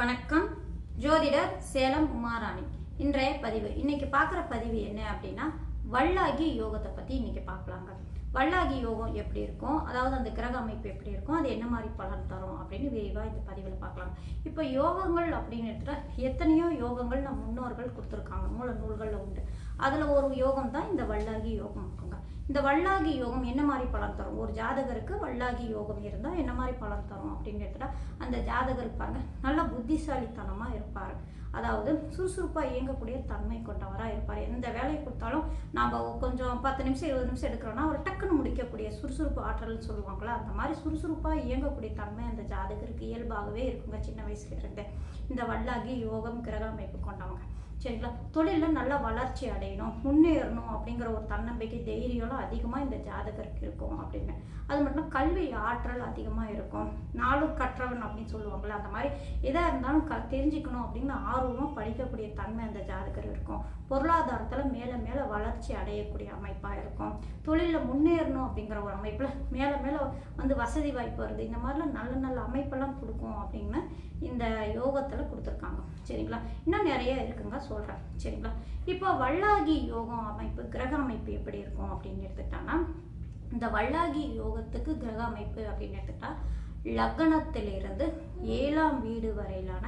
வணக்கம். ஜோதிடர் சேலம் உமாராணி. இன்றைய பதிவு. இன்னைக்கு பார்க்குற பதிவு என்ன அப்படின்னா வல்லாகி யோகத்தை பற்றி இன்னைக்கு பார்க்கலாங்க. வல்லாகி யோகம் எப்படி இருக்கும்? அதாவது அந்த கிரக அமைப்பு எப்படி இருக்கும்? அது என்ன மாதிரி பலன் தரும் அப்படின்னு விரிவாக இந்த பதிவில் பார்க்கலாம். இப்போ யோகங்கள் அப்படின்னு எடுத்துகிட்டா எத்தனையோ யோகங்கள் நம் முன்னோர்கள் கொடுத்துருக்காங்க. மூல நூல்களில் உண்டு. அதில் ஒரு யோகம் தான் இந்த வல்லாகி யோகம். இந்த வல்லாகி யோகம் என்ன மாதிரி பலன் தரும்? ஒரு ஜாதகருக்கு வல்லாகி யோகம் இருந்தால் என்ன மாதிரி பலன் தரும் அப்படின்னு எடுத்துட்டா அந்த ஜாதகர் இருப்பாங்க நல்லா புத்திசாலித்தனமாக இருப்பார். அதாவது சுறுசுறுப்பாக இயங்கக்கூடிய தன்மை கொண்டவராக இருப்பார். எந்த வேலையை கொடுத்தாலும் நாம் கொஞ்சம் பத்து நிமிஷம் இருபது நிமிஷம் எடுக்கிறோன்னா அவர் டக்குன்னு முடிக்கக்கூடிய சுறுசுறுப்பு ஆற்றல்னு சொல்லுவாங்களா அந்த மாதிரி சுறுசுறுப்பாக இயங்கக்கூடிய தன்மை அந்த ஜாதகருக்கு இயல்பாகவே இருக்குங்க சின்ன வயசுல இருந்தே. இந்த வல்லாகி யோகம் கிரக அமைப்பு கொண்டவங்க. சரிங்களா? தொழிலில் நல்லா வளர்ச்சி அடையணும் முன்னேறணும் அப்படிங்கிற ஒரு தன்னம்பிக்கை தைரியம்லாம் அதிகமாக இந்த ஜாதகருக்கு இருக்கும் அப்படின்னு. அது மட்டும் கல்வி ஆற்றல் அதிகமாக இருக்கும். நாளும் கற்றவன் அப்படின்னு சொல்லுவாங்கள்ல அந்த மாதிரி எதாக இருந்தாலும் க தெரிஞ்சுக்கணும் அப்படின்னு ஆர்வமாக படிக்கக்கூடிய தன்மை அந்த ஜாதகர் இருக்கும். பொருளாதாரத்தில் மேலே மேலே வளர்ச்சி அடையக்கூடிய அமைப்பாக இருக்கும். தொழிலில் முன்னேறணும் அப்படிங்கிற ஒரு அமைப்பில் மேலே மேலே வந்து வசதி வாய்ப்பு வருது. இந்த மாதிரிலாம் நல்ல நல்ல அமைப்பெல்லாம் கொடுக்கும் அப்படின்னு இந்த யோகத்தில் கொடுத்துருக்காங்க. சரிங்களா? இன்னும் நிறைய இருக்குங்க சொல்கிறேன் சரிங்களா? இப்போ வல்லாகி யோகம் அமைப்பு கிரக அமைப்பு எப்படி இருக்கும் அப்படின்னு எடுத்துக்கிட்டாங்கன்னா இந்த வல்லாகி யோகத்துக்கு கிரக அமைப்பு அப்படின்னு எடுத்துக்கிட்டா லக்னத்திலிருந்து ஏழாம் வீடு வரையிலான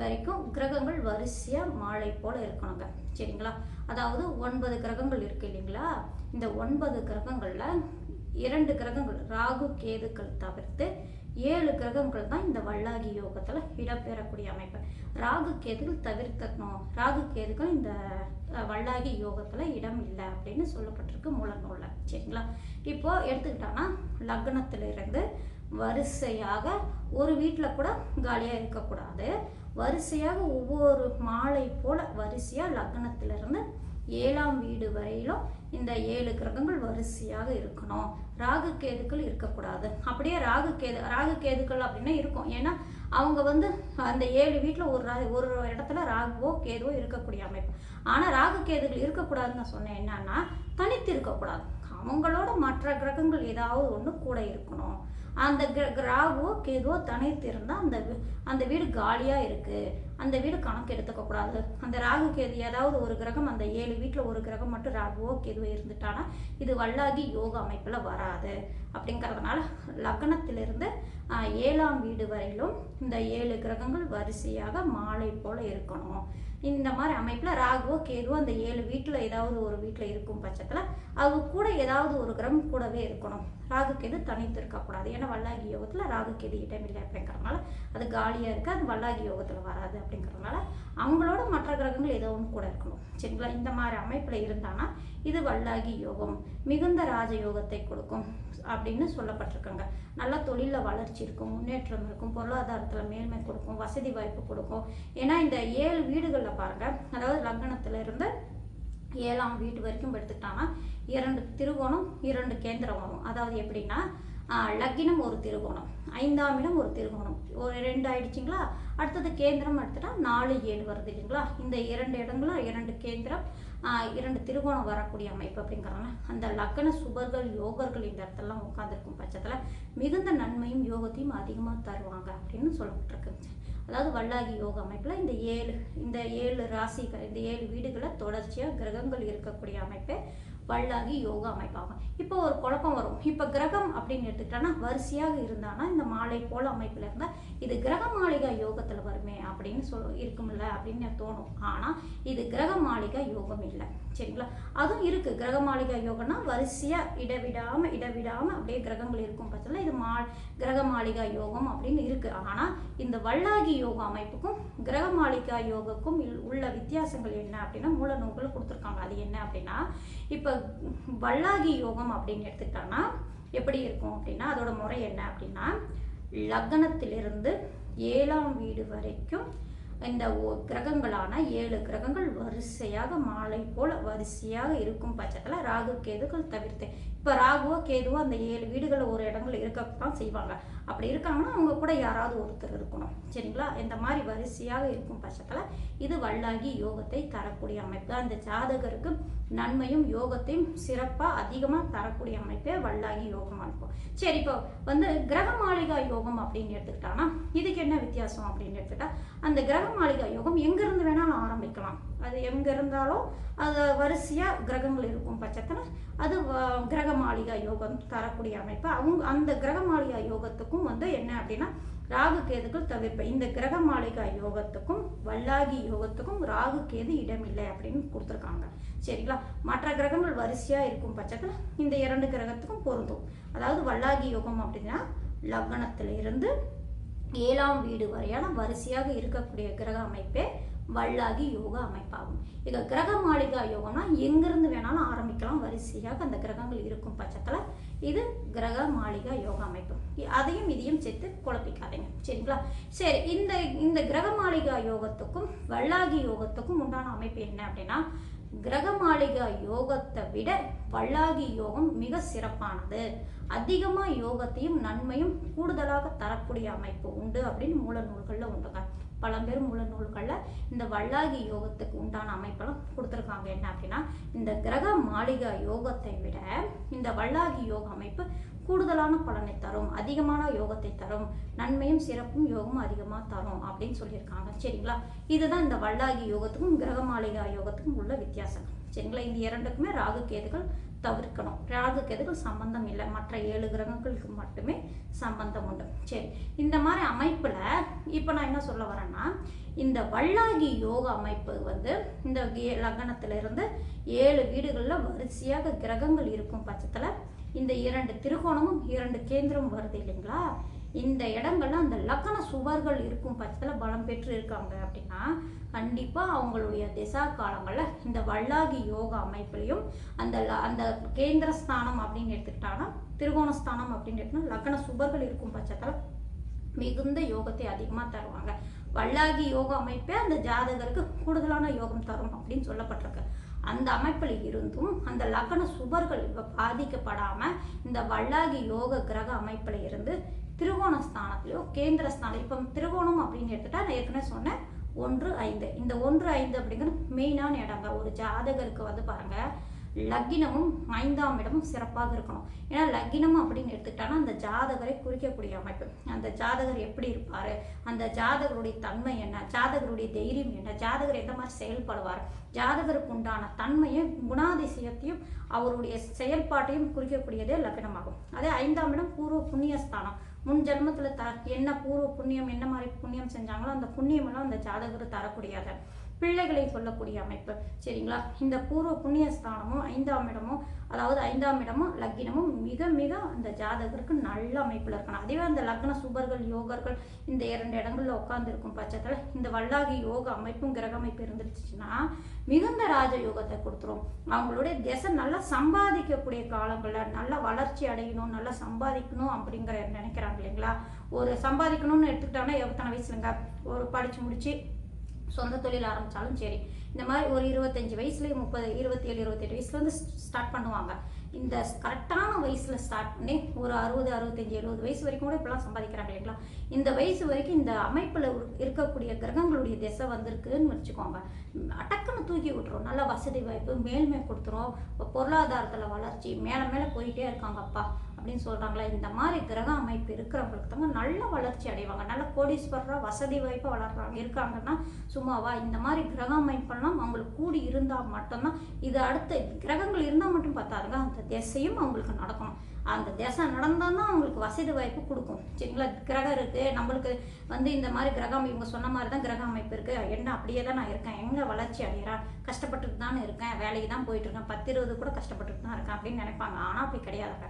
வரைக்கும் கிரகங்கள் வரிசையாக மாலை போல் இருக்கணுங்க. சரிங்களா? அதாவது ஒன்பது கிரகங்கள் இருக்கு இல்லைங்களா? இந்த ஒன்பது கிரகங்களில் இரண்டு கிரகங்கள் ராகு கேதுக்கள் தவிர்த்து ஏழு கிரகங்கள் தான் இந்த வல்லாகி யோகத்தில் இடம்பெறக்கூடிய அமைப்பு. ராகு கேதுகள் தவிர்க்கணும். ராகு கேதுகள் இந்த வல்லாகி யோகத்தில் இடம் இல்லை அப்படின்னு சொல்லப்பட்டிருக்கு மூல நூலில். சரிங்களா? இப்போது எடுத்துக்கிட்டோன்னா லக்னத்திலிருந்து வரிசையாக ஒரு வீட்டில் கூட காலியாக இருக்கக்கூடாது. வரிசையாக ஒவ்வொரு மாலை போல் வரிசையாக லக்னத்திலிருந்து ஏழாம் வீடு வரையிலும் இந்த ஏழு கிரகங்கள் வரிசையாக இருக்கணும். ராகு கேதுக்கள் இருக்கக்கூடாது. அப்படியே ராகு கேது ராகு கேதுக்கள் அப்படின்னா இருக்கும். ஏன்னா அவங்க வந்து அந்த ஏழு வீட்டில் ஒரு ரா- ஒரு இடத்துல ராகுவோ கேதுவோ இருக்கக்கூடிய அமைப்பு. ஆனால் ராகு கேதுகள் இருக்கக்கூடாதுன்னு நான் சொன்னேன். என்னன்னா தனித்து இருக்கக்கூடாது அவங்களோட மற்ற கிரகங்கள் ஏதாவது ஒன்று கூட இருக்கணும். அந்த கிர- ராகுவோ கேதுவோ தனித்து இருந்தால் அந்த அந்த வீடு காலியாக இருக்குது அந்த வீடு கணக்கு எடுத்துக்கக்கூடாது அந்த ராகு கேது ஏதாவது ஒரு கிரகம் அந்த ஏழு வீட்டில் ஒரு கிரகம் மட்டும் ராகுவோ கேதுவோ இருந்துட்டானா இது வல்லாகி யோக அமைப்பில் வராது. அப்படிங்கிறதுனால லக்னத்திலிருந்து ஏழாம் வீடு வரையிலும் இந்த ஏழு கிரகங்கள் வரிசையாக மாலை போல் இருக்கணும். இந்த மாதிரி அமைப்பில் ராகுவோ கேதுவோ அந்த ஏழு வீட்டில் ஏதாவது ஒரு வீட்டில் இருக்கும் பட்சத்தில் அது கூட ஏதாவது ஒரு கிரகம் கூடவே இருக்கணும். ராகு கேது தனித்து இருக்கக்கூடாது. ஏன்னா வல்லாகி யோகத்தில் ராகு கேது இடமில்லை அப்படிங்கிறதுனால அது காலியாக இருக்குது அது வல்லாகி யோகத்தில் வராது. அப்படிங்கிறதுனால அவங்களோட மற்ற கிரகங்கள் ஏதோ ஒன்று கூட இருக்கணும். சரிங்களா? இந்த மாதிரி அமைப்பில் இருந்தானா இது வல்லாகி யோகம் மிகுந்த ராஜ யோகத்தை கொடுக்கும் அப்படின்னு சொல்லப்பட்டிருக்காங்க. நல்ல தொழிலில் வளர்ச்சி இருக்கும் முன்னேற்றம் இருக்கும் பொருளாதாரத்தில் மேன்மை கொடுக்கும் வசதி வாய்ப்பு கொடுக்கும். ஏன்னா இந்த ஏழு வீடுகளில் பாருங்கள் அதாவது லக்னத்தில் இருந்து ஏழாம் வீட்டு வரைக்கும் எடுத்துக்கிட்டாங்கன்னா இரண்டு திருகோணம் இரண்டு கேந்திரம் வரும் அதாவது எப்படின்னா லக்கினம் ஒரு திருகோணம் ஐந்தாம் இடம் ஒரு திருகோணம். ஒரு ரெண்டு ஆயிடுச்சுங்களா? அடுத்தது கேந்திரம் எடுத்துட்டா நாலு ஏழு வருது இல்லைங்களா? இந்த இரண்டு இடங்களும் இரண்டு கேந்திரம் இரண்டு திருகோணம் வரக்கூடிய அமைப்பு அப்படிங்கிறாங்க அந்த லக்கண சுபர்கள் யோகர்கள் இந்த இடத்துலலாம் உட்காந்துருக்கும் பட்சத்தில் மிகுந்த நன்மையும் யோகத்தையும் அதிகமாக தருவாங்க அப்படின்னு சொல்லப்பட்டிருக்கு. அதாவது வல்லாகி யோக அமைப்பில் இந்த ஏழு இந்த ஏழு ராசிகள் இந்த ஏழு வீடுகளை தொடர்ச்சியாக கிரகங்கள் இருக்கக்கூடிய அமைப்பு வல்லாகி யோக அமைப்பாகும் இப்போ ஒரு குழப்பம் வரும். இப்போ கிரகம் அப்படின்னு எடுத்துக்கிட்டோன்னா வரிசையாக இருந்தானா இந்த மாலை போல அமைப்பில் இருந்தால் இது கிரக மாளிகா யோகத்தில் வருமே அப்படின்னு சொல் இருக்கும்ல அப்படின்னு தோணும். ஆனால் இது கிரக மாளிகா யோகம் இல்லை. சரிங்களா? அதுவும் இருக்குது கிரக மாளிகா யோகம்னா வரிசையாக இடவிடாமல் இடவிடாமல் அப்படியே கிரகங்கள் இருக்கும் பட்சத்தில் இது மா கிரக மாளிகா யோகம் அப்படின்னு இருக்குது ஆனால் இந்த வல்லாகி யோக அமைப்புக்கும் கிரக மாளிகா யோகக்கும் உள்ள வித்தியாசங்கள் என்ன அப்படின்னா மூல நூல்கள் கொடுத்துருக்காங்க. அது என்ன அப்படின்னா இப்போ வல்லாகி யோகம் அப்படின்னு எடுத்துக்கிட்டோன்னா எப்படி இருக்கும் அப்படின்னா அதோட முறை என்ன அப்படின்னா லக்னத்திலிருந்து ஏழாம் வீடு வரைக்கும் இந்த கிரகங்களான ஏழு கிரகங்கள் வரிசையாக மாலை போல வரிசையாக இருக்கும் பட்சத்தில் ராகு கேதுகள் தவிர்த்து இப்போ ராகுவோ கேதுவோ அந்த ஏழு வீடுகளில் ஒரு இடங்கள் இருக்கத்தான் செய்வாங்க. அப்படி இருக்காங்கன்னா அவங்க கூட யாராவது ஒருத்தர் இருக்கணும். சரிங்களா? இந்த மாதிரி வரிசையாக இருக்கும் பட்சத்தில் இது வல்லாகி யோகத்தை தரக்கூடிய அமைப்பு. அந்த ஜாதகருக்கு நன்மையும் யோகத்தையும் சிறப்பாக அதிகமாக தரக்கூடிய அமைப்பே வல்லாகி யோகம் இருக்கும். சரி இப்போ வந்து கிரக மாளிகா யோகம் அப்படின்னு எடுத்துக்கிட்டாங்கன்னா இதுக்கு என்ன வித்தியாசம் அப்படின்னு எடுத்துக்கிட்டா அந்த கிரக மாளிகா யோகம் எங்கேருந்து வேணாலும் ஆரம்பிக்கலாம். அது எங்கே இருந்தாலும் அது வரிசையாக கிரகங்கள் இருக்கும் பட்சத்தில் அது வ- கிரக மாளிகா யோகம் தரக்கூடிய அமைப்பு. அவங்க அந்த கிரக மாளிகா யோகத்துக்கும் வந்து என்ன அப்படின்னா ராகு கேதுக்கள் தவிர்ப்பேன் இந்த கிரக மாளிகா யோகத்துக்கும் வல்லாகி யோகத்துக்கும் ராகு கேது இடமில்லை அப்படின்னு கொடுத்துருக்காங்க. சரிங்களா? மற்ற கிரகங்கள் வரிசையாக இருக்கும் பட்சத்தில் இந்த இரண்டு கிரகத்துக்கும் பொருந்தும். அதாவது வல்லாகி யோகம் அப்படின்னா லக்னத்திலிருந்து ஏழாம் வீடு வரையான வரிசையாக இருக்கக்கூடிய கிரக அமைப்பே வல்லாகி யோக அமைப்பாகும். இது கிரக மாளிகா யோகம்னா எங்கிருந்து வேணாலும் ஆரம்பிக்கலாம். வரிசையாக அந்த கிரகங்கள் இருக்கும் பட்சத்தில் இது கிரக மாளிகா யோகா அமைப்பு. அதையும் இதையும் சேர்த்து குழப்பிக்காதீங்க. சரிங்களா? சரி இந்த இந்த கிரக மாளிகா யோகத்துக்கும் வல்லாகி யோகத்துக்கும் உண்டான அமைப்பு என்ன அப்படின்னா கிரக மாளிகா யோகத்தை விட வல்லாகி யோகம் மிக சிறப்பானது. அதிகமாக யோகத்தையும் நன்மையும் கூடுதலாக தரக்கூடிய அமைப்பு உண்டு அப்படின்னு மூல நூல்களில் உண்டுங்க பழம்பெரும் மூல நூல்களில் இந்த வல்லாகி யோகத்துக்கு உண்டான அமைப்பெல்லாம் கொடுத்துருக்காங்க. என்ன அப்படின்னா இந்த கிரக மாளிகா யோகத்தை விட இந்த வல்லாகி யோக அமைப்பு கூடுதலான பலனை தரும் அதிகமான யோகத்தை தரும் நன்மையும் சிறப்பும் யோகமும் அதிகமாக தரும் அப்படின்னு சொல்லியிருக்காங்க. சரிங்களா? இதுதான் இந்த வல்லாகி யோகத்துக்கும் கிரக மாளிகா யோகத்துக்கும் உள்ள வித்தியாசம். சரிங்களா? இந்த இரண்டுக்குமே ராகு கேதுகள் தவிர்க்கணும். ராகு கேதுகள் சம்பந்தம் இல்லை. மற்ற ஏழு கிரகங்களுக்கு மட்டுமே சம்பந்தம் உண்டு. சரி இந்த மாதிரி அமைப்பில் இப்போ நான் என்ன சொல்ல வரேன்னா இந்த வல்லாகி யோக அமைப்பு வந்து இந்த கே- இருந்து ஏழு வீடுகளில் வரிசையாக கிரகங்கள் இருக்கும் பட்சத்தில் இந்த இரண்டு திருகோணமும் இரண்டு கேந்திரமும் வருது இல்லைங்களா? இந்த இடங்கள்ல அந்த லக்கண சுவர்கள் இருக்கும் பட்சத்தில் பலம் பெற்று இருக்காங்க அப்படின்னா கண்டிப்பாக அவங்களுடைய திசா காலங்களில் இந்த வல்லாகி யோக அமைப்புலையும் அந்த ல- அந்த கேந்திர ஸ்தானம் அப்படின்னு எடுத்துக்கிட்டாங்கன்னா திருகோணஸ்தானம் அப்படின்னு எடுத்துனா லக்கண சுவர்கள் இருக்கும் பட்சத்தில் மிகுந்த யோகத்தை அதிகமாக தருவாங்க. வல்லாகி யோக அமைப்பே அந்த ஜாதகருக்கு கூடுதலான யோகம் தரும் அப்படின்னு சொல்லப்பட்டிருக்கு. அந்த அமைப்பில் இருந்தும் அந்த லக்ன சுபர்கள் இப்போ பாதிக்கப்படாமல் இந்த வல்லாகி யோக கிரக அமைப்பில் இருந்து திருவோண ஸ்தானத்திலையோ கேந்திர ஸ்தானம் இப்போ திருவோணம் அப்படின்னு எடுத்துட்டா நான் ஏற்கனவே சொன்னேன். ஒன்று ஐந்து. இந்த ஒன்று ஐந்து அப்படிங்கிறது மெயினான இடங்க. ஒரு ஜாதகருக்கு வந்து பாருங்கள் லக்கினமும் ஐந்தாம் இடமும் சிறப்பாக இருக்கணும். ஏன்னா லக்கினம் அப்படின்னு எடுத்துக்கிட்டானா அந்த ஜாதகரை குறிக்கக்கூடிய அமைப்பு. அந்த ஜாதகர் எப்படி இருப்பார்? அந்த ஜாதகருடைய தன்மை என்ன? ஜாதகருடைய தைரியம் என்ன? ஜாதகர் எந்த மாதிரி செயல்படுவார்? ஜாதகருக்கு உண்டான தன்மையும் குணாதிசயத்தையும் அவருடைய செயல்பாட்டையும் குறிக்கக்கூடியதே லக்னமாகும் அதே ஐந்தாம் இடம் பூர்வ புண்ணியஸ்தானம். முன் ஜென்மத்தில் த என்ன பூர்வ புண்ணியம் என்ன மாதிரி புண்ணியம் செஞ்சாங்களோ அந்த புண்ணியமெல்லாம் அந்த ஜாதகர் தரக்கூடியது. பிள்ளைகளை சொல்லக்கூடிய அமைப்பு. சரிங்களா? இந்த பூர்வ புண்ணிய ஸ்தானமும் ஐந்தாம் இடமும் அதாவது ஐந்தாம் இடமும் லக்கினமும் மிக மிக அந்த ஜாதகருக்கு நல்ல அமைப்பில் இருக்கணும். அதுவே அந்த லக்ன சுபர்கள் யோகர்கள் இந்த இரண்டு இடங்களில் உட்காந்துருக்கும் பட்சத்தில் இந்த வல்லாகி யோக அமைப்பும் கிரக அமைப்பு இருந்துருச்சுன்னா மிகுந்த ராஜ யோகத்தை கொடுத்துரும். அவங்களுடைய திசை நல்லா சம்பாதிக்கக்கூடிய காலங்களில் நல்லா வளர்ச்சி அடையணும் நல்லா சம்பாதிக்கணும் அப்படிங்கிற நினைக்கிறாங்க இல்லைங்களா? ஒரு சம்பாதிக்கணும்னு எடுத்துக்கிட்டோம்னா எத்தனை வயசுலங்க? ஒரு படித்து முடிச்சு சொந்த தொழில் ஆரம்பித்தாலும் சரி. இந்த மாதிரி ஒரு இருபத்தஞ்சி வயசுலேயே முப்பது இருபத்தேழு இருபத்தெட்டு வயசுலேருந்து ஸ்டார்ட் பண்ணுவாங்க. இந்த கரெக்டான வயசில் ஸ்டார்ட் பண்ணி ஒரு அறுபது அறுபத்தஞ்சி எழுபது வயசு வரைக்கும் கூட இப்பெல்லாம் சம்பாதிக்கிறாங்க இல்லைங்களா? இந்த வயசு வரைக்கும் இந்த அமைப்பில் இருக்கக்கூடிய கிரகங்களுடைய திசை வந்திருக்குன்னு வச்சுக்கோங்க. அடக்குன்னு தூக்கி விட்டுரும். நல்ல வசதி வாய்ப்பு மேல்மை கொடுத்துரும். பொருளாதாரத்தில் வளர்ச்சி மேலே மேலே போயிட்டே இருக்காங்க அப்பா அப்படின்னு சொல்கிறாங்களா இந்த மாதிரி கிரக அமைப்பு இருக்கிறவங்களுக்கு தாங்க நல்ல வளர்ச்சி அடைவாங்க. நல்ல கோடீஸ்வரராக வசதி வாய்ப்பாக வளர்றாங்க இருக்காங்கன்னா சும்மாவா இந்த மாதிரி கிரக அமைப்பெல்லாம் அவங்களுக்கு கூடி இருந்தால் மட்டும்தான். இது அடுத்த கிரகங்கள் இருந்தால் மட்டும் பார்த்தாருங்க அந்த திசையும் அவங்களுக்கு நடக்கணும். அந்த திசை நடந்தால் தான் அவங்களுக்கு வசதி வாய்ப்பு கொடுக்கும். சரிங்களா? கிரகம் இருக்குது நம்மளுக்கு வந்து இந்த மாதிரி கிரகம் இவங்க சொன்ன மாதிரி தான் கிரக அமைப்பு இருக்குது என்ன அப்படியே தான் நான் இருக்கேன். எங்கே வளர்ச்சி அடையிறா? கஷ்டப்பட்டுட்டு தான் இருக்கேன். வேலைக்கு தான் போயிட்டுருக்கேன் பத்து இருபது கூட கஷ்டப்பட்டுட்டு தான் இருக்கேன் அப்படின்னு நினைப்பாங்க. ஆனால் அப்படி கிடையாதுங்க.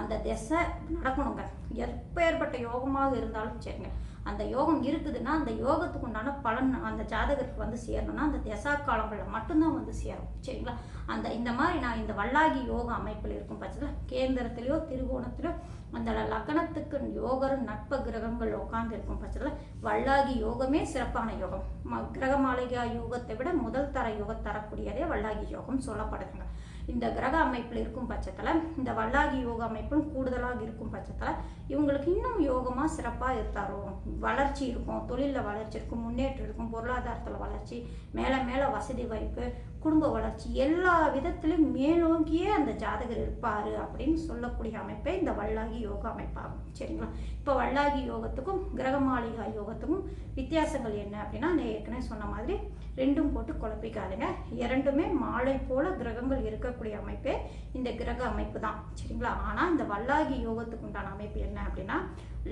அந்த திசை நடக்கணுங்க. எப்பேற்பட்ட யோகமாக இருந்தாலும் சரிங்க. அந்த யோகம் இருக்குதுன்னா அந்த யோகத்துக்கு உண்டான பலன் அந்த ஜாதகருக்கு வந்து சேரணும்னா அந்த திசா காலங்களில் மட்டும்தான் வந்து சேரும். சரிங்களா? அந்த இந்த மாதிரி நான் இந்த வல்லாகி யோக அமைப்பில் இருக்கும் பட்சத்தில் கேந்திரத்திலையோ திருகோணத்திலோ அந்த லக்னத்துக்கு யோகரும் நட்ப கிரகங்கள் உட்கார்ந்து இருக்கும் பட்சத்தில் வல்லாகி யோகமே சிறப்பான யோகம். ம- கிரக மாளிகா யோகத்தை விட முதல் தர யோகம் தரக்கூடியதே வல்லாகி யோகம் சொல்லப்படுதுங்க. இந்த கிரக அமைப்பில் இருக்கும் பட்சத்தில் இந்த வல்லாகி யோக அமைப்பும் கூடுதலாக இருக்கும் பட்சத்தில் இவங்களுக்கு இன்னும் யோகமாக சிறப்பாக தரும் வளர்ச்சி இருக்கும் தொழிலில் வளர்ச்சி இருக்கும் முன்னேற்றம் இருக்கும் பொருளாதாரத்தில் வளர்ச்சி மேலே மேலே வசதி வாய்ப்பு குடும்ப வளர்ச்சி எல்லா விதத்திலும் மேலோங்கியே அந்த ஜாதகர் இருப்பார் அப்படின்னு சொல்லக்கூடிய அமைப்பே இந்த வல்லாகி யோக அமைப்பாகும். சரிங்களா? இப்போ வல்லாகி யோகத்துக்கும் கிரகமாளிகா யோகத்துக்கும் வித்தியாசங்கள் என்ன அப்படின்னா நான் ஏற்கனவே சொன்ன மாதிரி ரெண்டும் போட்டு குழப்பிக்காதுங்க. இரண்டுமே மாலை போல கிரகங்கள் இருக்கக்கூடிய அமைப்பே இந்த கிரக அமைப்பு தான் சரிங்களா? ஆனால் இந்த வல்லாகி யோகத்துக்கு உண்டான அமைப்பு என்ன அப்படின்னா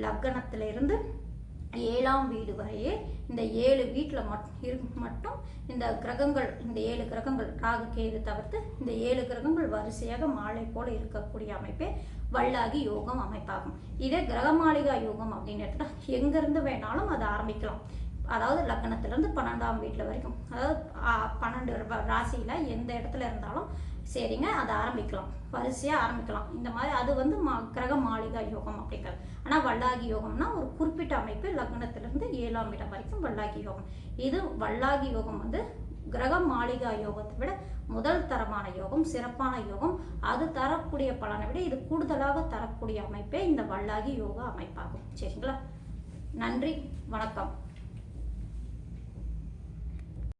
லக்னத்திலிருந்து ஏழாம் வீடு வரையே இந்த ஏழு வீட்டில் மட் இரு மட்டும் இந்த கிரகங்கள் இந்த ஏழு கிரகங்கள் ராகு கேது தவிர்த்து இந்த ஏழு கிரகங்கள் வரிசையாக மாலை போல இருக்கக்கூடிய அமைப்பே வல்லாகி யோகம் அமைப்பாகும். இதே கிரகமாளிகா யோகம் அப்படின்னு எடுத்துட்டா எங்கேருந்து வேணாலும் அதை ஆரம்பிக்கலாம். அதாவது லக்னத்திலேருந்து பன்னெண்டாம் வீட்டில் வரைக்கும். அதாவது பன்னெண்டு ராசியில் எந்த இடத்துல இருந்தாலும் சரிங்க அதை ஆரம்பிக்கலாம். வரிசையாக ஆரம்பிக்கலாம். இந்த மாதிரி அது வந்து மா கிரக மாளிகா யோகம் அப்படிங்கிறது. ஆனால் வல்லாகி யோகம்னா ஒரு குறிப்பிட்ட அமைப்பு லக்னத்திலிருந்து ஏழாம் இடம் வரைக்கும் வல்லாகி யோகம். இது வல்லாகி யோகம் வந்து கிரக மாளிகா யோகத்தை விட முதல் தரமான யோகம் சிறப்பான யோகம். அது தரக்கூடிய பலனை விட இது கூடுதலாக தரக்கூடிய அமைப்பே இந்த வல்லாகி யோகா அமைப்பாகும். சரிங்களா? நன்றி வணக்கம்.